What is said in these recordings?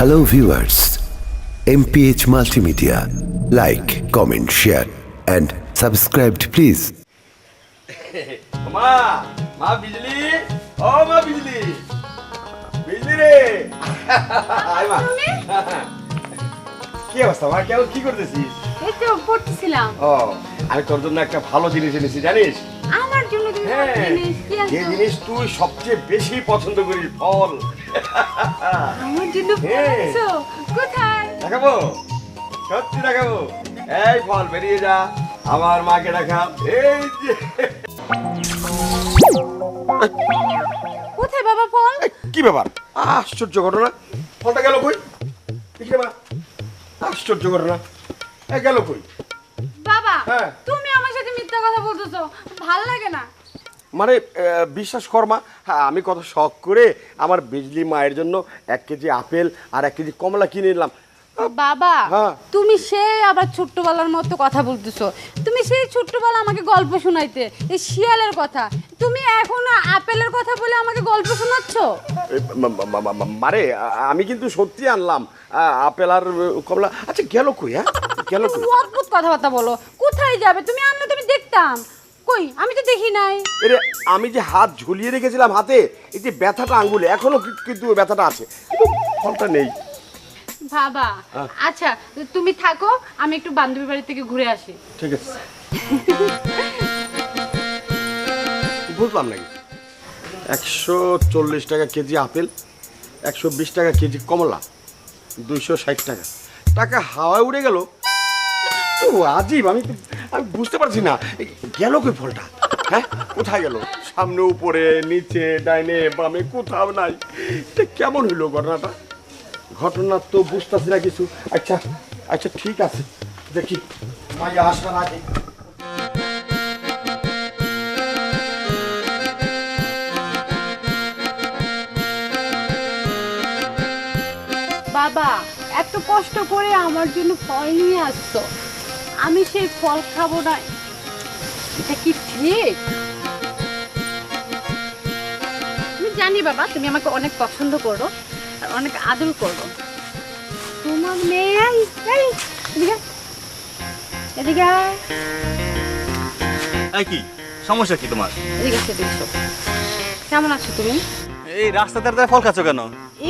Hello viewers MPH multimedia like comment share and subscribed please মা মা বিজলি? ও মা বিজলি। বিজলি রে। আয় মা। কি অবস্থা মা? কেমন কি করতেছিস? এই তো পড়তেছিলাম। ও আমি তোর জন্য একটা ভালো জিনিস এনেছি জানিস? আমার জন্য হ্যাঁ। জিনিস কি যে জিনিস তুই সবচেয়ে বেশি পছন্দ করিস ফল। আমার জন্য হ্যাঁ। কোথায়? দেখাবো? সত্যি দেখাবো। এই ফল বেরিয়ে যা। আমার মাকে দেখা। এই যে। কোথায় বাবা ফল কি ব্যাপার? আশ্চর্য ঘটনা। ফলটা গেল কই? দেখি মা আশ্চর্য ঘটনা। এ গেল কই? বাবা হ্যাঁ। তুমি আমার সাথে মিথ্যা কথা বলতেছো। ভালো লাগে না। মানে বিশ্বাস কর মা হ্যাঁ আমি কত শখ করে আমার বিজলি মায়ের জন্য এক কেজি আপেল আর এক কেজি কমলা কিনে নিলাম। বাবা হ্যাঁ। তুমি সেই আবার ছোট্টবেলার মতো কথা বলতেছো। তুমি সেই ছোট্টবেলা আমাকে গল্প শোনাইতে এই শিয়ালের কথা। তুমি এখন আপেলের কথা বলে আমাকে গল্প শোনাচ্ছ? মারে আমি কিন্তু সত্যি আনলাম। আপেল আর কমলা। আচ্ছা গেল কই হ্যাঁ? গেল কই? অদ্ভুত কথাবার্তা বলো। কোথায় যাবে? তুমি আনলে তুমি দেখতাম। কই? আমি তো দেখি নাই। এরে আমি যে হাত ঝুলিয়ে রেখেছিলাম হাতে এই যে ব্যথাটা আঙ্গুলে এখনও কিন্তু ব্যথাটা আছে। কিন্তু ফলটা নেই। বাবা হ্যাঁ। আচ্ছা তুমি থাকো আমি একটু বান্ধবী বাড়ি থেকে ঘুরে আসি। ঠিক আছে। বুঝলাম নাকি? একশো চল্লিশ টাকা কেজি আপেল একশো বিশ টাকা কেজি কমলা দুইশো ষাট টাকা। টাকা হাওয়ায় উড়ে গেল। ও আজীব আমি আমি বুঝতে পারছি না। গেল কই ফলটা? হ্যাঁ? কোথায় গেল? সামনে, উপরে, নিচে, ডাইনে, বামে, কোথাও নাই। কেমন হইল ঘটনাটা? ঘটনা তো বুঝতেছি না কিছু। আচ্ছা আচ্ছা ঠিক আছে। দেখি। মাইয়া আগে। বাবা, এত কষ্ট করে আমার জন্য ফল নিয়ে আসছো। আমি সেই ফল খাব না। এটা কি ঠিক? আমি জানি বাবা তুমি আমাকে অনেক পছন্দ করো আর অনেক আদর করো। তোমার মেয়ে এদিকে এদিকে কি? সমস্যা কি তোমার? এদিকে দেখছ কেমন আছো তুমি? এই রাস্তাতে ফল খাচ্ছ কেন?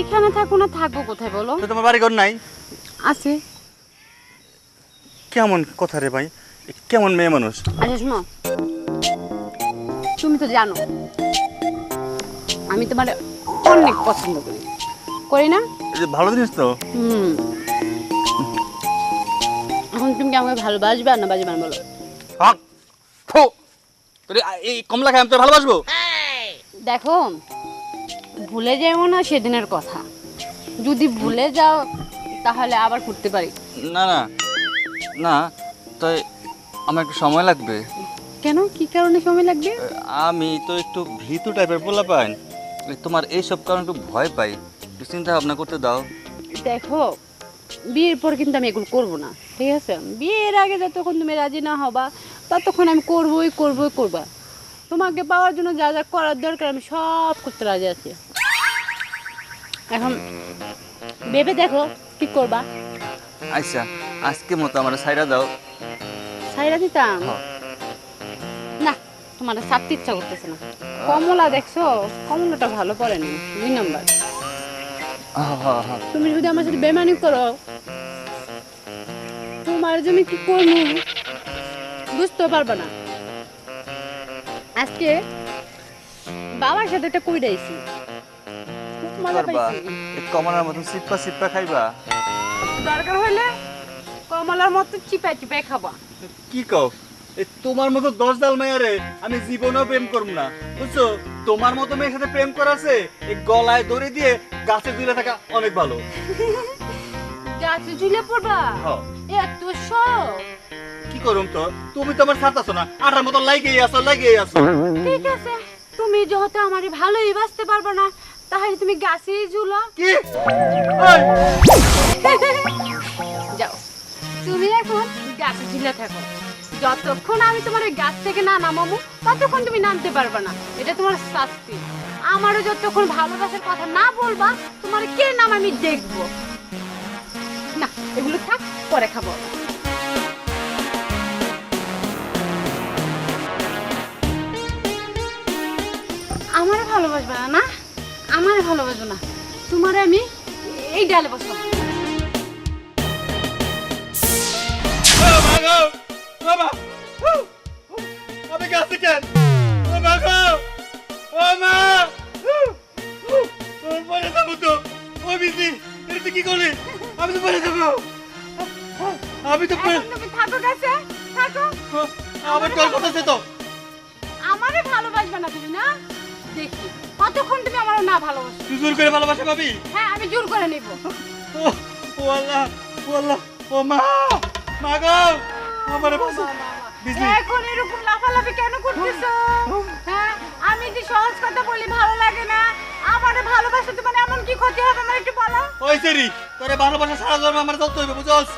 এখানে থাকো না থাকব কোথায় বলো? তোমার বাড়ি ঘর নাই? আছে। কেমন কথা রে ভাই? কেমন মেয়ে মানুষ? আচ্ছা শোনো তুমি তো জানো আমি তোমার অনেক পছন্দ করি। করি না? ভালো জিনিস তো। হুম। এখন তুমি কি আমাকে ভালোবাসবে আর না বাজবে না বলো? হক ফো তোর এই কমলা খাই আমি তোর ভালোবাসবো? দেখো ভুলে যাও না সেদিনের কথা। যদি ভুলে যাও তাহলে আবার করতে পারি। না না। না তাই আমার একটু সময় লাগবে। কেন? কি কারণে সময় লাগবে? আমি তো একটু ভীতু টাইপের বলা পাই। তোমার এইসব কারণে একটু ভয় পাই। একটু চিন্তা ভাবনা করতে দাও। দেখো বিয়ের পর কিন্তু আমি এগুলো করব না ঠিক আছে? বিয়ের আগে যতক্ষণ তুমি রাজি না হবা ততক্ষণ আমি করবোই করবোই করবা। তোমাকে পাওয়ার জন্য যা যা করার দরকার আমি সব করতে রাজি আছি। এখন ভেবে দেখো কি করবা। আচ্ছা। আজকে মতো আমার সাইরা দাও। সাইরা দিতাম? হ্যাঁ। না তোমার সারতে ইচ্ছা করতেছে না। কমলা দেখছ? কমলাটা ভালো পড়েনি দুই নম্বর। হ্যাঁ হ্যাঁ তুমি যদি আমার সাথে বেমানি করো তোমার জমি কি করব? বুঝতে পারবে না। আজকে বাবার সাথে একটা কই ডাইছি কমলার মতন সিপ্পা সিপ্পা খাইবা। দরকার হলে কমলার মতো চিপাই চিপাই খাবা। কি কও? এ তোমার মতো দশ ডাল মেয়ারে আমি জীবনেও প্রেম করব না। বুঝছ? তোমার মতো মেয়ের সাথে প্রেম করাছে এই গলায় দড়ি দিয়ে গাছে ঝুলে থাকা অনেক ভালো। গাছে ঝুলে পড়বা? হ্যাঁ। এত শখ। কি করুম তো? তুমি তো আমার ছাড়তাছো না। আটার মতো লাগেই আছো লাগেই আছো। ঠিক আছে। তুমি যেহেতু আমারে ভালোই বাঁচতে পারবে না তাহলে তুমি গাছেই ঝুলো। কি? তুমি এখন গাছে ঝিলে থাকো। যতক্ষণ আমি তোমার ওই গাছ থেকে না নামাবো, ততক্ষণ তুমি নামতে পারবে না। এটা তোমার শাস্তি। আমারও যতক্ষণ ভালোবাসার কথা না বলবা, তোমার কে নাম আমি দেখব? না, এগুলো থাক, পরে খাব। আমারে ভালোবাসবে না আমারে ভালোবাসবে না। তোমার আমি এই ডালে বসাবো। বাবা আমি গাছে কেন ও মা গো ও মা পরে যাব তো ও বিজি এটা তুই কি করলি আমি তো পরে যাব আমি তো পরে তুমি থাকো কাছে থাকো আমার তোর কথা আছে তো আমারে ভালোবাসবে না তুমি না দেখি কতক্ষণ তুমি আমার না ভালোবাসো তুই জোর করে ভালোবাসা পাবি হ্যাঁ আমি জোর করে নিব। ও আল্লাহ ও আল্লাহ ও মা! মা গো আমার বাসা এখন এরকম লাফালাফি কেন করতেছো? হ্যাঁ আমি যে সহজ কথা বলি ভালো লাগে না। আমারে ভালোবাসা তো মানে এমন কি ক্ষতি হবে আমার একটু বলো। ওই সেরি তোরে ভালোবাসা সারা জন্ম আমার যত হইবে বুঝছস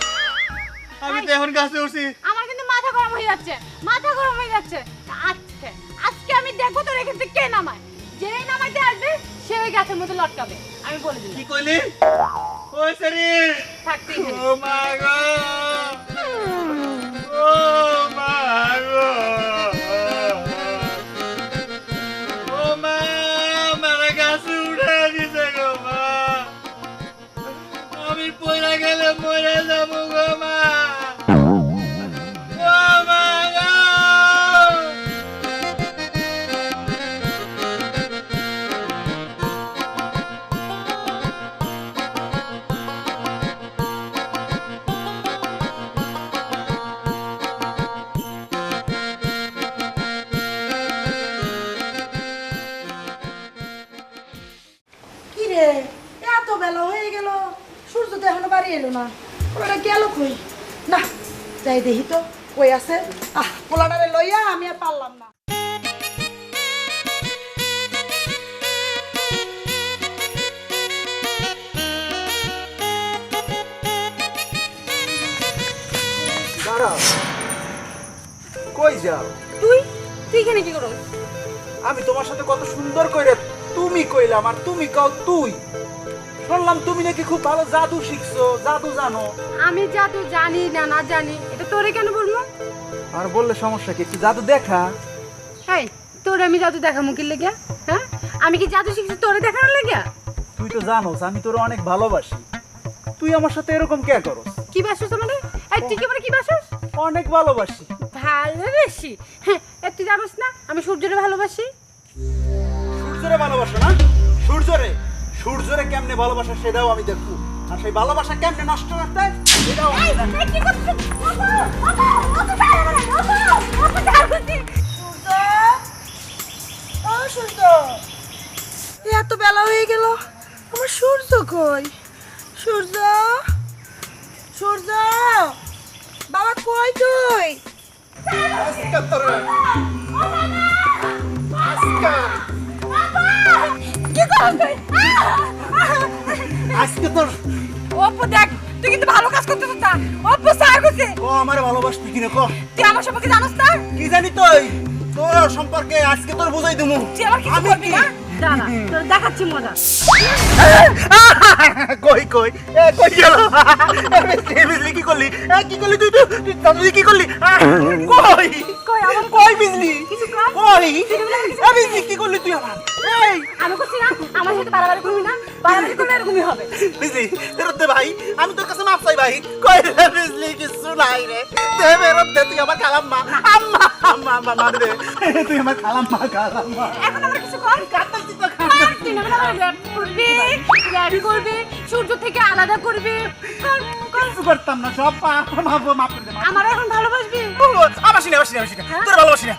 আমি তো এখন গাছে উঠছি। আমার কিন্তু মাথা গরম হয়ে যাচ্ছে মাথা গরম হয়ে যাচ্ছে। আজকে আজকে আমি দেখব তোর এখান থেকে কে নামায়। যেই নামাইতে আসবে সে ওই গাছের মতো লটকাবে। আমি বলে দিলাম। কি কইলি? ও মা গো। ও মা গো। ও মা আমার গাছে উঠে দিছে গো মা। আমি পড়ে গেলে মরে যাব। কই যাও তুই? তুই এখানে কি করো আমি তোমার সাথে কত সুন্দর কইরে তুমি কইলাম আর তুমি কও তুই। শুনলাম তুমি নাকি খুব ভালো জাদু শিখছো জাদু জানো। আমি জাদু জানি না না জানি। এটা তোরে কেন বলব আর বললে সমস্যা কি? একটু জাদু দেখা। এই তোরে আমি জাদু দেখাবো কি লেগে হ্যাঁ? আমি কি জাদু শিখছি তোরে দেখানোর লেগে তুই তো জানোস আমি তোর অনেক ভালোবাসি। তুই আমার সাথে এরকম কে করস? কি বাসস আমারে এই তুই কি আমারে কি বাসস? অনেক ভালোবাসি। ভালোবাসি হ্যাঁ এই তুই জানিস না আমি সূর্যরে ভালোবাসি। সূর্যরে ভালোবাসো না? সূর্যরে? সূর্যরে কেমনে ভালোবাসা সেটাও আমি দেখব। আর সেই ভালোবাসা কেমনে নষ্ট করতে হয়, সেটাও আমি এত বেলা হয়ে গেল। আমার সূর্য কই? সূর্য সূর্য বাবা কই তুই? আজকে তোরে কি করছিস আজকে তোর অপু দেখ তুই কিন্তু ভালো কাজ করতেছিস না অপু স্যার কইছে ক আমার ভালোবাসবি কিনে ক তুই আমার সম্পর্কে জানিস না? কি জানি তুই? তোর সম্পর্কে আজকে তোর বুঝাই দিমু। তুই আমার কিছু করবি? না? দাঁড়া তোর দেখাচ্ছি মজা। কই কই? এ কই গেল? এ বিজলি কি করলি? এ কি করলি তুই কি করলি? কই? কই আমার কই বিজলি কিছু কই? এ বিজলি কি করলি তুই আমার? এই আমি করছি না আমার সাথে বাড়াবাড়ি করবি না? বাড়াবাড়ি করলে এরকমই হবে। বিজলি ফেরত দে ভাই। আমি তোর কাছে মাপ চাই ভাই। কই রে বিজলি কিছু নাই রে। দে ফেরত দে তুই আমার খালাম মা আম্মা আম্মা আম্মা মান রে তুই আমার খালাম মা খালাম মা এখন আমার কিছু কর? কাটাচ্ছি তো তুই না করবি সূর্য থেকে আলাদা করবি। কর কর কিছু করতাম না সব মাপ মাপ মাপ করে দে আমার এখন ভালোবাসবি? আবাসি না আবাসি না আবাসি না। তোর ভালোবাসি না।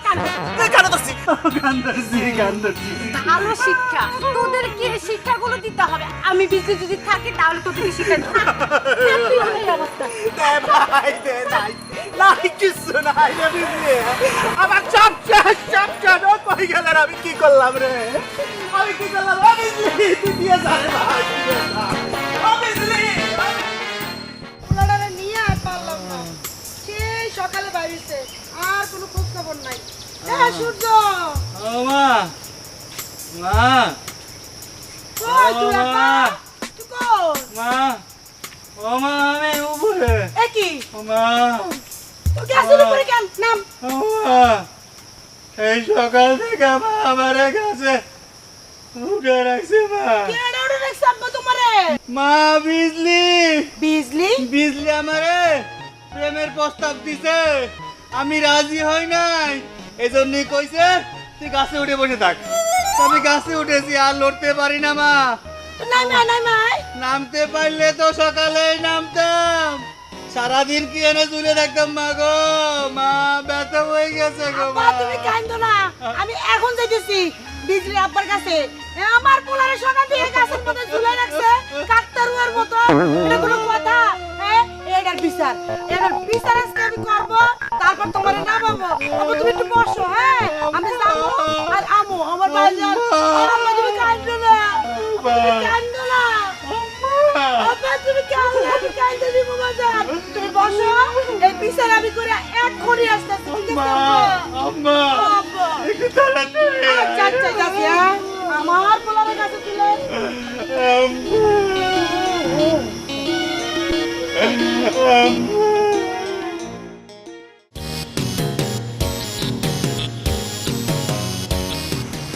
তুই কেন? ধরছি গান ধরছি। গান ধরছি ভালো শিক্ষা। তোদের কি শিক্ষাগুলো দিতে হবে? আমি বিজলি যদি থাকি তাহলে তোদেরকে শিক্ষা দে ভাই দে নাই নাই কিছু নাই রে বিজলি আমার চাপ চাপ চাপ চাপ ও কই গেল রে? আমি কি করলাম রে? আমি কি করলাম? বিজলি তুই দিয়ে যা ভাই দিয়ে যা। সূর্য! ও মা। মা কই তুই মা। তুই কই মা ও মা আমি কি? মা। তো গাছের উপরে কেন? নাম। মা এই সকাল থেকে মা আমার কাছে উঠে রাখছে মা। কেন ওরে রাখছে আব্বা তোমারে? মা বিজলি। বিজলি? বিজলি আমারে প্রেমের প্রস্তাব দিছে। আমি রাজি হই নাই। এজন্যই কইছে তুই গাছে উঠে বসে থাক। আমি গাছে উঠেছি আর লড়তে পারি না মা। নামতে পারলে তো সকালেই নামতাম। সারাদিন কি এনে ঝুলে মা গো? মা ব্যথা হয়ে গেছে গো মা। তুমি না। আমি এখন যাইতেছি বিজলি আব্বার কাছে। আমার পোলারে সকাল থেকে গাছের মধ্যে ঝুলে রাখছে কাকতারুয়ার মতো। এটা কোনো কথা? হ্যাঁ এটার বিচার। এটার বিচার আজকে আমি করব তারপর তোমার নামাবো। তুমি বসো হ্যাঁ আমি যাব। আর আমো আমার আর আম্মা তুমি কান্দো না? আব্বা, না? আব্বা তুমি কান্দো আমি কান্দো দিব বাজার। তুমি বসো। এই বিচার আমি করে এক আম্মা একটু তাড়াতাড়ি আচ্ছা আচ্ছা যাচ্ছি হ্যাঁ। আমার পোলারের কাছে তুলে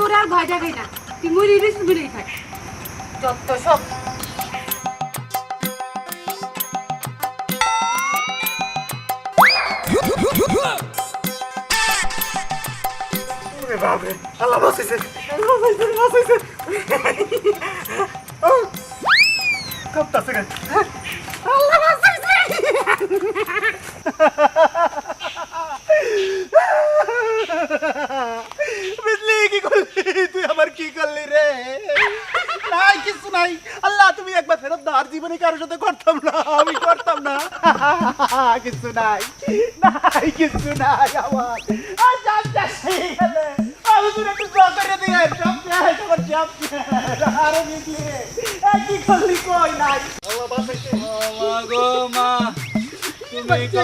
তোর আর ভয় দেখাই না। তুই মরি রিস মরেই থাক যত সব। বাপরে আল্লাহ বাঁচাইছে। আল্লাহ বাঁচাইছে। বাঁচাইছে কাঁপতাছে কেন? আল্লাহ বাঁচাইছে বুঝলি কি করলি তুই আমার কি করলি রে নাই কিছু নাই আল্লাহ তুমি একবার ফেরত দাও আর জীবনে কারোর সাথে করতাম না আমি করতাম না কিছু নাই নাই কিছু নাই আমার আর সব শেষ হয়ে গেলে আমি তোর একটু দোয়া করে দিয়ে সব শেষ আমার সব আরে এ কি করলি কই নাই গো মা তুমি বাচ্চা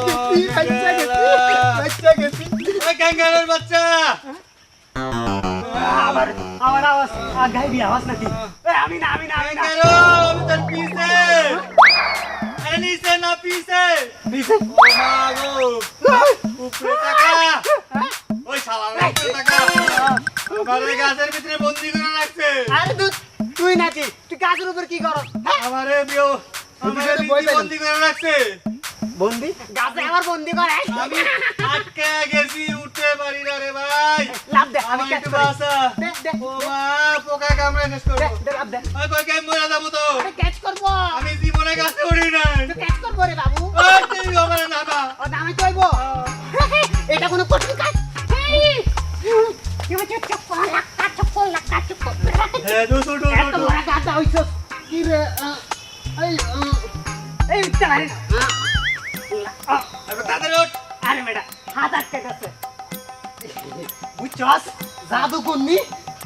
বাচ্চা গেছি বাচ্চা গেছি ক্যাঙ্গারের বাচ্চা আমার আমার আওয়াজ গাইবি আওয়াজ নাকি আমি না আমি না আমি না নিচে না পিছে? নিচে ও মা গো। উপরে টাকা ওই শালা উপরে টাকা আমার গাছের ভিতরে বন্দি করে রাখছে আরে দুধ তুই নাকি? তুই গাছের উপর কি করস? আমারে বিও আমারে। বন্দি করে রাখছে বন্দি? গাছে আমার বন্দি করে। আমি আটকে গেছি উঠতে পারি না রে ভাই। লাভ দে আমি ক্যাচ করি। দে দে ও মা পোকা কামড়ে শেষ করব। দে লাভ দে। ওই কই কে মরে যাব তো? আরে ক্যাচ করব। আমি জীবনে গাছে উঠি নাই। তুই ক্যাচ করব রে বাবু। ওই তুই আমার নামা ও নামে কইব এটা কোনো কঠিন কাজ। হ্যাঁ দুশো এত বড় গাদা হইছস। কি রে এই এই উঠতে পারি না। আরে মেডা হাত আটকে গেছে। বুঝছস? জাদু করনি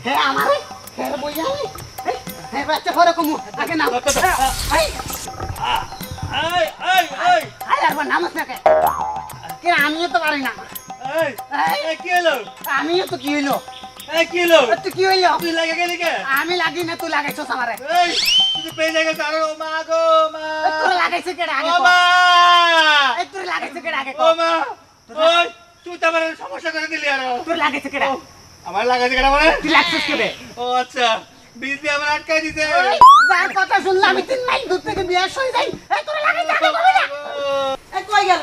হে আমারে হে বইয়া হে বাচ্চা ফরে কমু আগে নাম। এই। এই এই এই। আই আর নামস না কে কে আমিও তো পারি না। এই এই। কি হলো? আমিও তো কি এই কি হলো? তুই কি হইল তুই লাগে গেলি কে? আমি লাগি না তুই লাগাইছস আমারে। এই। পেয়ে যাবে তার ও মা গো মা। তোর লাগাইছে কেডা আগে ও মা। এ, তোর লাগাইছে কেডা আগে ও মা। ওই তুই তো আমার সমস্যা করে দিলি আর। তোর লাগাইছে কেডা আমার লাগাছে কেন মানে? তুই লাগছিস কেবে? ও আচ্ছা বিজলি আমার আটকাই দিতে যার কথা শুনলাম আমি তিন মাইল দূর থেকে বিয়ে হয়ে যাই। এই তোর লাগাইছে আগে কবে না? এ কই গেল?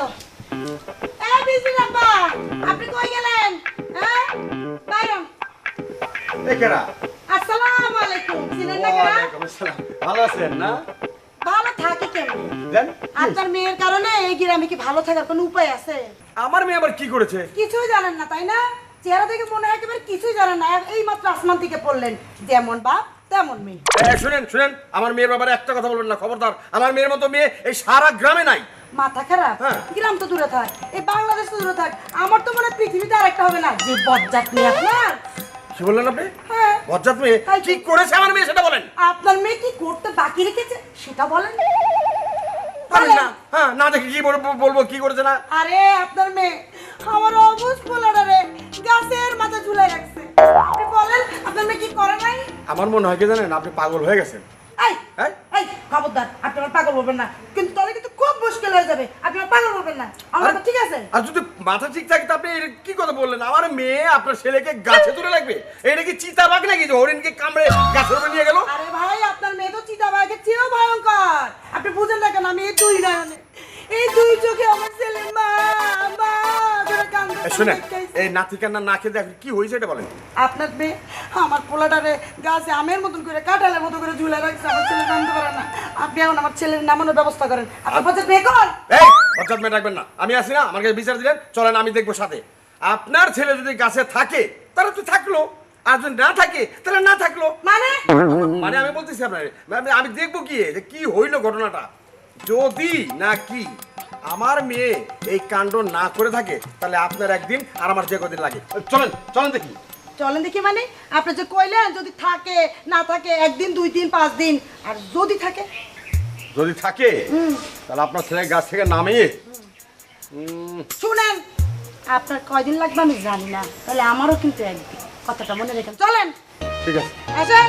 এ বিজলি আব্বা আপনি কই গেলেন? হ্যাঁ? বাইরন। দেখেরা আসসালামু আলাইকুম। চিনেন না কেনা? ভালো আছেন না? ভালো থাকি কেন? আপনার মেয়ের কারণে এই গ্রামে কি ভালো থাকার কোনো উপায় আছে? আমার মেয়ে আবার কি করেছে? কিছুই জানেন না তাই না? চেহারা দেখে মনে হয় একেবারে কিছুই জানেন না। এই মাত্র আসমান থেকে পড়লেন যেমন বাপ তেমন মেয়ে। শুনেন শুনেন আমার মেয়ের ব্যাপারে একটা কথা বলবেন না খবরদার। আমার মেয়ের মতো মেয়ে এই সারা গ্রামে নাই। মাথা খারাপ? হ্যাঁ। গ্রাম তো দূরে থাক এই বাংলাদেশ তো দূরে থাক। আমার তো মনে হয় পৃথিবীতে আরেকটা হবে না যে বজ্জাত মেয়ে আপনার। কি বললেন আপনি? হ্যাঁ। বজ্জাত মেয়ে? কি করেছে আমার মেয়ে সেটা বলেন। আপনার মেয়ে কি করতে বাকি রেখেছে? সেটা বলেন। আরে না হ্যাঁ না দেখি কি বলব বলব কি করেছে না? আরে আপনার মেয়ে আমার অবুজ পোলারে গাছের মাথা ঝুলাই রাখছে। আপনি বলেন আপনার মেয়ে কি করে নাই? আমার মনে হয় কি জানেন আপনি পাগল হয়ে গেছেন। এই হ্যাঁ? এই খবরদার আপনি আমার পাগল বলবেন না। কিন্তু মুশকিল হয়ে যাবে। আপনি পাগল হবেন না। আমার তো ঠিক আছে? আর যদি মাথা ঠিক থাকে তা আপনি কি কথা বললেন? আমার মেয়ে আপনার ছেলেকে গাছে তুলে রাখবে? এটা কি চিতাবাঘ নাকি? যে হরিণকে কামড়ে গাছের উপরে নিয়ে গেল? আরে ভাই আপনার মেয়ে তো চিতাবাঘের চেয়েও ভয়ঙ্কর। আপনি বুঝেন না কেন আমি এই দুই নয়নে এই দুই চোখে আমার ছেলে মা মা ধরে কান্দে শুনেন এই নাতি কান্না না এখন কি হয়েছে এটা বলেন। আপনার মেয়ে আমার পোলাটারে গাছে আমের মতন করে কাঁঠালের মতো করে ঝুলে রাখছে আমার ছেলে নামতে পারে না। আপনি এখন আমার ছেলের নামানোর ব্যবস্থা করেন। আপনার বলছে মেয়ে এই বজ্জাত মেয়ে রাখবেন না। আমি আসি না আমার কাছে বিচার দিলেন চলেন আমি দেখব সাথে। আপনার ছেলে যদি গাছে থাকে তাহলে তো থাকল। আর যদি না থাকে তাহলে না থাকল। মানে? মানে আমি বলতেছি আপনার আমি দেখব কি? যে কি হইল ঘটনাটা? যদি না কি আমার মেয়ে এই কাণ্ড না করে থাকে তাহলে আপনার একদিন আর আমার যে কদিন লাগে। চলেন চলেন দেখি। চলেন দেখি মানে? আপনি যে কইলেন যদি থাকে না থাকে একদিন দুই দিন পাঁচ দিন আর যদি থাকে? যদি থাকে তাহলে আপনার ছেলে গাছ থেকে নামিয়ে। শুনেন আপনার কয়দিন লাগবে আমি জানি না তাহলে আমারও কিন্তু একদিন কথাটা মনে রেখেন চলেন। ঠিক আছে। আসেন।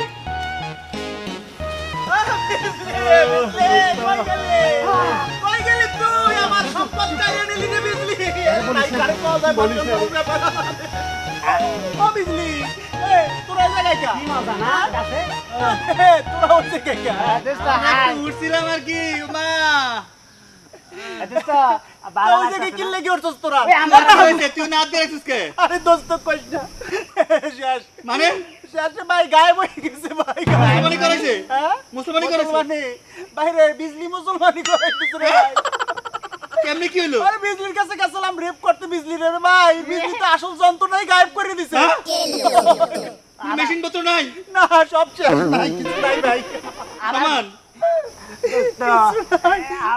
উঠছিলাম আর কি মা মানে? শেষ ভাই গায়েব গেছে ভাই। মুসলমানি করেছে? মুসলমানি করেছে? মানে বাইরে বিজলি মুসলমানি করেছে রে ভাই। কেমনে কি হলো আরে বিজলির কাছে গেছিলাম রেপ করতে বিজলি রে ভাই। বিজলি তো আসল যন্ত্রণাই গায়েব করে দিছে। মেশিন পত্র নাই? না সব শেষ। নাই কিছু নাই ভাই। আমান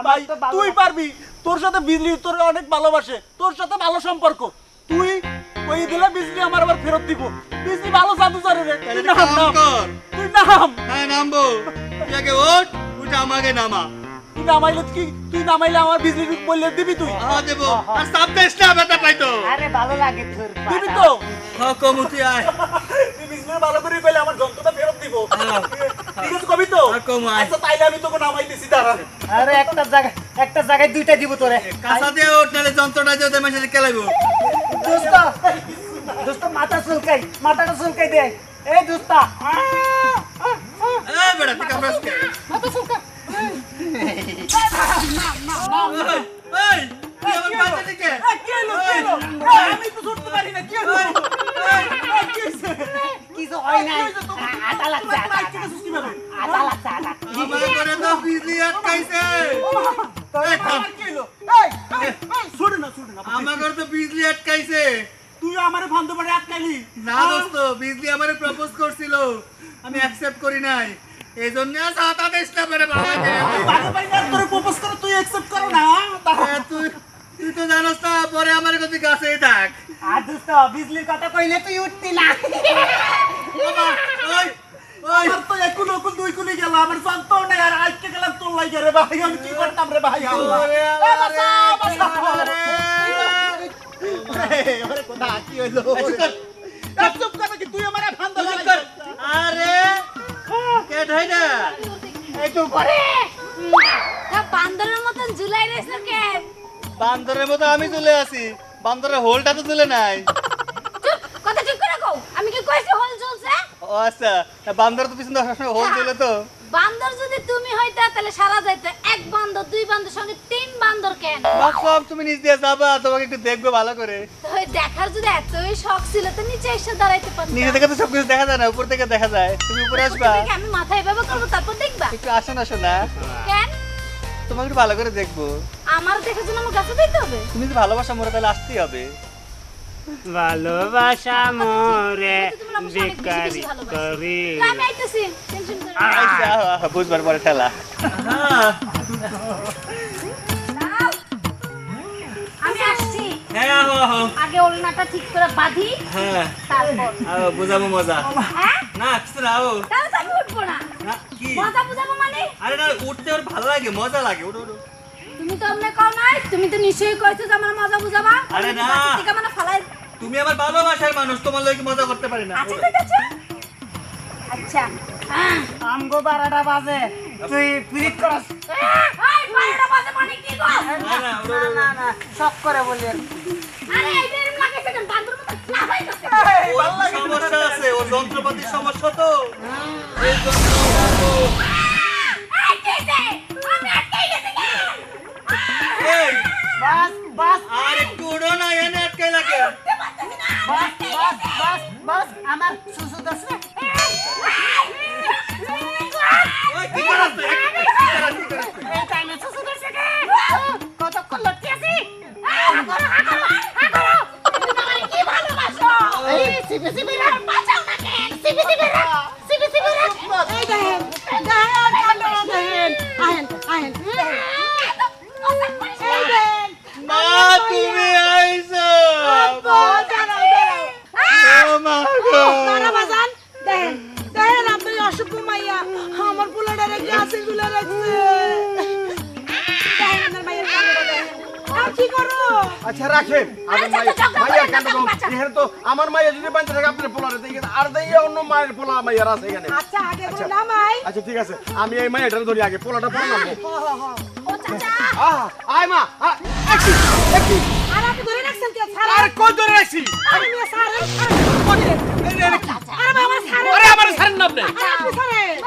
ভাই তুই পারবি। তোর সাথে বিজলি তোর অনেক ভালোবাসে। তোর সাথে ভালো সম্পর্ক। তুই ওই দিলে বিজলি আমার আবার ফেরত দিব? বিজলি ভালো জাদু জানে রে নাম নাম। তুই নাম। হ্যাঁ নামবো। তুই আগে ওঠ উঠে আমাকে নামা। তুই নামাইলে কি নামাইলে আমার বিজলি বললে দিবি তুই? আ দেবো। আর সাপ দেশ না বেটা পাইতো দিবি তো? হ্যাঁ কমুতি আয়। তুই বিজলি ভালো করে কইলে আমার যন্ত্রটা ফেরত দিব। ঠিক আছে কবি তো? আর কম আয়। আচ্ছা তাইলে আমি তোকে নামাই দিছি দাঁড়া। আরে একটা জায়গায় একটা জায়গায় দুইটা দিব তোরে। কাঁচা দিয়ে ওঠ যন্ত্রটা যে ওদের মেশিনে কেলাইবো। দোস্ত দোস্ত মাথা চুলকাই মাথাটা চুলকাই দে। এই দোস্তা জন্য সাতা দেশ না তোরে প্রপোজ করে তুই অ্যাকসেপ্ট করো না তুই তুই তো জানোস না পরে আমার কাছে গাছেই থাক। আর দোস্ত বিজলির কথা কইলে তুই উঠতি না। ওই ওই। আমার তো এক কুলো দুই কুলি গেল আমার জানতো না আর আজকে গেলাম তোর লাগে রে ভাই আমি কি করতাম রে ভাই আল্লাহ কোথা কি হইল? একটু পরে বান্দরের মতন ঝুলাই রয়েছে কে? বান্দরের মতো আমি চলে আসি বান্দরের হোলটা তো তুলে নাই চুপ কথা ঠিক করে কও আমি কি কইছি হল ঝুলছে ও আচ্ছা বান্দর তো পিছনে সবসময় হোল তুলে তো। বান্দর যদি তুমি হইতা তাহলে সারা যাইতে এক বান্দর দুই বান্দর সঙ্গে তিন বান্দর কেন? তুমি নিচ দিয়ে যাবা তোমাকে একটু দেখবে ভালো করে। ওই দেখার যদি এতই শখ ছিল তো নিচে এসে দাঁড়াইতে পারতাম। নিচে থেকে তো সবকিছু দেখা যায় না উপর থেকে দেখা যায়। তুমি উপরে আসবা। আমি মাথায় এভাবে করব তারপর দেখবা? একটু আসো না শোনা কেন? তোমাকে একটু ভালো করে দেখব। আমার দেখার জন্য আমার গাছে দিতে হবে? তুমি যদি ভালোবাসা মরে তাহলে আসতেই হবে। ভালোবাসা মরে বেকারি। করি। বুঝবার পরে দাঁড়াও। আমি আসছি। হ্যাঁ আহো আহো আগে ওলনাটা ঠিক করে বাঁধি হ্যাঁ। তারপর। বুঝাবো মজা। হ্যাঁ? না কিছু না আহো তাহলে তো আমি উঠবো না। না কি? মজা বুঝাবো মানে? আরে না উঠতে ওর ভালো লাগে মজা লাগে। ওঠো ওঠো তুমি তো অমনে কও নাই তুমি তো নিশ্চয়ই কইছো যে আমার মজা বুঝাবা। আরে না। থেকে মানে ফালাই তুমি আমার ভালোবাসার মানুষ তোমার লগে মজা করতে পারি না? আচ্ছা ঠিক আছে। আচ্ছা। আহ, আমগো বারোটা বাজে। তুই পিরিত করস। এই বারোটা বাজে মানে কি গো? না না না না শখ করে বলি। আরে এই যে এরম লাগাইছে কেন বান্দর মতো লাগাইছে ওর সমস্যা আছে ও যন্ত্রপাতির সমস্যা তো। এই জন্য বাস বাস আর একটু উড়ো না এনে আটকে লাগে বাস বাস বাস বাস আমার সুসু দশ ওই কি করছ? কি কি? এই টাইমে সুসু দশ কতক্ষণ লটকে আছি আহ, করো, হা করো, হা করো। তুমি আমারে কি ভালোবাসো? এই সিপি আর বাঁচাও না কেন? সিপি সিপি মায়ের পোলা মাইয়ার আছে এখানে। আচ্ছা আগে বলো না মাই। আচ্ছা ঠিক আছে। আমি এই মাইয়াটারে ধরি আগে পোলাটা নামবো ও চাচা, আহা আয় মা আ- একটি একটি আর আপনি ধরে রাখছেন কে? আরে কই ধরে রাখছি? আরে মিয়া ছাড়েন এই রে, এই রে কি? আরে আমার ছাড়েন আরে আমার ছাড়েন না আপনি আপনি ছাড়েন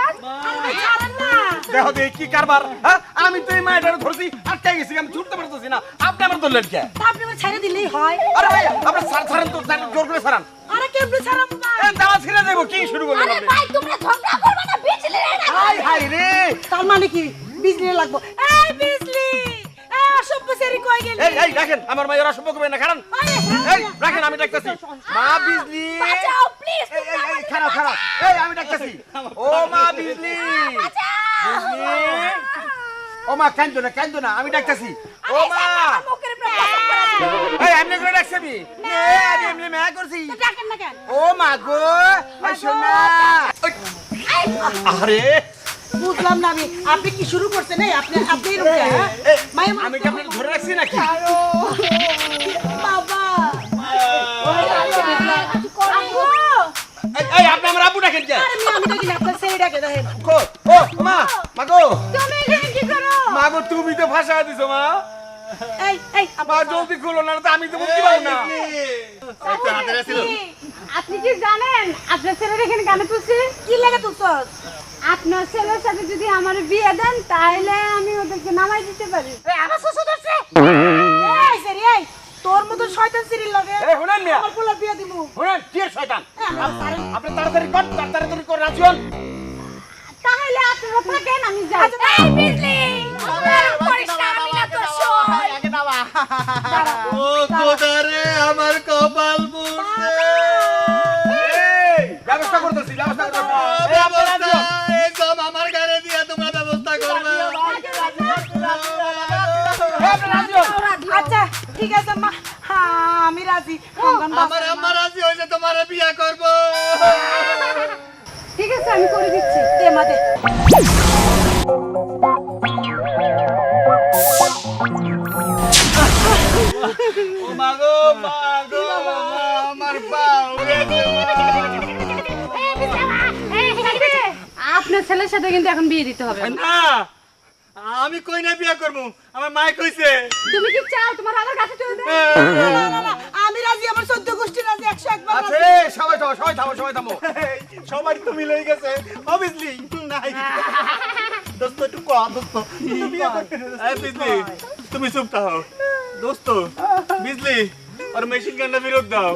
আরে ভাই ছাড়েন না দেখো দেখি কি কারবার হ্যাঁ? আমি তো এই মাইয়াটারে ধরছি আটকে গেছি? আমি ছুটতে পারতেছি না। আপনি আমার ধরলেন কে? তা আপনি আমার ছেড়ে দিলেই হয়। আরে ভাই আপনি ছাড়েন তো জোর করে ছাড়ান। আরে কেমনে ছাড়াম না এই দাওয়া ছিঁড়ে যাব কি শুরু করলেন আরে ভাই তোমরা ঝগড়া করবে না বিজলি রে না হাই হাই রে। তার মানে কি? বিজলি লাগবো। এই বিজলি এই অসভ্য সেরি কই গেলি? এই এই রাখেন আমার মায়ের অসভ্য করবেন না কারণ এই রাখেন আমি ডাকতেছি। মা বিজলি। বাঁচাও প্লিজ এই এই খারাপ খারাপ। এই আমি ডাকতেছি। ও মা বিজলি। বিজলি। ও মা কান্দো না কান্দো না আমি ডাকতেছি। ও মা! মুখের উপরে পছন্দ এই এমনি করে ডাকছি আমি। নে, আমি এমনি মেয়া করছি। ডাকেন ও মা গো এই শোনা। আরে। বুঝলাম না আমি আপনি কি শুরু করছেন? এই আপনি আপনি রুকে হ্যাঁ? মায়ের আমি কি আপনাকে ধরে রাখছি নাকি? বাবা। এই, আপনি আমার আব্বু ডাকেন কে? আমি ডাকি না আপনার সেরি ডাকে দেখেন। কো ও মা মা গো। তুমি মা তুমি তো ফাঁসা দিছো মা। এই এই মা জলদি খুলো না তো আমি তো বুঝতে পারব না। একটা হাতে ছিল আপনি কি জানেন? আপনার ছেলের এখানে কেন তুলছি? কি লাগে তুলছস? আপনার ছেলের সাথে যদি আমার বিয়ে দেন তাহলে আমি ওদেরকে নামাই দিতে পারি। এই আমার শ্বশুর ধরছে? এই সেরি এই তোর মতো শয়তান সিরিল লাগে এই শুনেন মিয়া। আমার পোলার বিয়ে দিমু। শুনেন কি শয়তান? আমার ছাড়েন। আপনি তাড়াতাড়ি কর তাড়াতাড়ি করে রাজি হন আপনারা থাকেন আমি যাই এই বিজলি করিস আমি না তোর সই। ও খোদারে আমার কপাল এই ব্যবস্থা করতেছি ব্যবস্থা করতেছি একদম আমার গাড়ি দিয়ে তোমরা ব্যবস্থা করবে আচ্ছা ঠিক আছে মা হ্যাঁ আমি রাজি আমার আম্মা রাজি হয়েছে তোমার বিয়ে করব আছে আমি করে দিচ্ছি দে মা দে মাগো মাগো আমার পাও গেছে এই বিজলি মা, এই বিজলি। আপনার ছেলের সাথে কিন্তু এখন বিয়ে দিতে হবে না আমি কই না বিয়ে করব আমার মায় কইছে তুমি কি চাও তোমার আবার কাছে চলে আছে। সবাই সবাই থামো সবাই থামো সবাই তো মিলে গেছে অবভিয়াসলি নাই দোস্ত একটু কম দোস্ত এই বিজলি তুমি চুপ থাকো দোস্ত বিজলি আর মেশিন গানটা বিরোধ দাও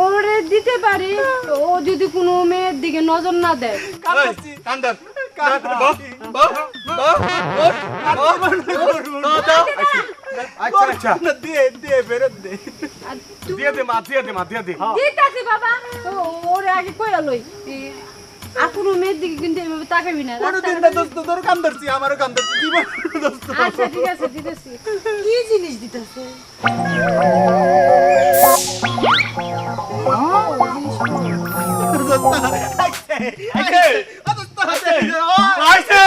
ওরে দিতে পারি ও যদি কোনো মেয়ের দিকে নজর না দেয় কান্দার আচ্ছা আচ্ছা দিয়ে দিয়ে ফেরত দে দিয়ে দে মা দিয়ে দে মা দিয়ে দে। দিতাছি বাবা। ওরে আগে কইরা লই। আর কোনো মেয়ের দিকে কিন্তু এভাবে তাকাবি না কোনোদিন না দোস্ত তোর কান ধরছি আমারও কান ধরছি জীবন দোস্ত। আচ্ছা ঠিক আছে দিতেছি। কি জিনিস দিতেছে? দোস্ত আইছে আইছে আইছে আইছে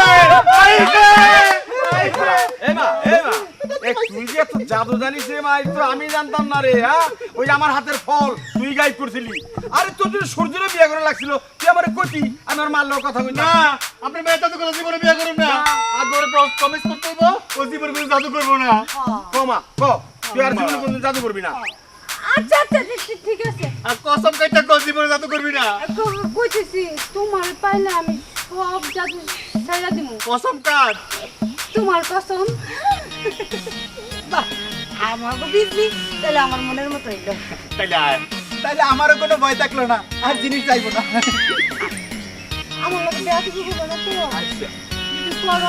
জাদু জানিস রে মা তো আমি জানতাম না রে হ্যাঁ? ওই আমার হাতের ফল তুই করছিলি। আরে তোর যদি সূর্যরে বিয়ে করে লাগছিল তুই আমার কইতি আমি আর কথা কই না আপনি মেয়েটা তো কোনো জীবনে বিয়ে করুন না। আর ধরে প্রমিস করতে হইব ও জীবনে কোনো জাদু করব না। ক ক তুই আর জীবনে কোনো জাদু করবি না। আচ্ছা আচ্ছা ঠিক- আছে। আর কসম কাইটা কো জীবনে জাদু করবি না। কইতেছি তোমার পাইলে আমি সব জাদু ছাইরা দিমু। কসম কাট তোমার কসম। বাহ, আমার তো বিজলি তাহলে আমার মনের মতো হইল। তাইলে তাইলে আমারও কোনো ভয় থাকল না আর জিনিস চাইব না। আমার লোক না তো? কিন্তু পর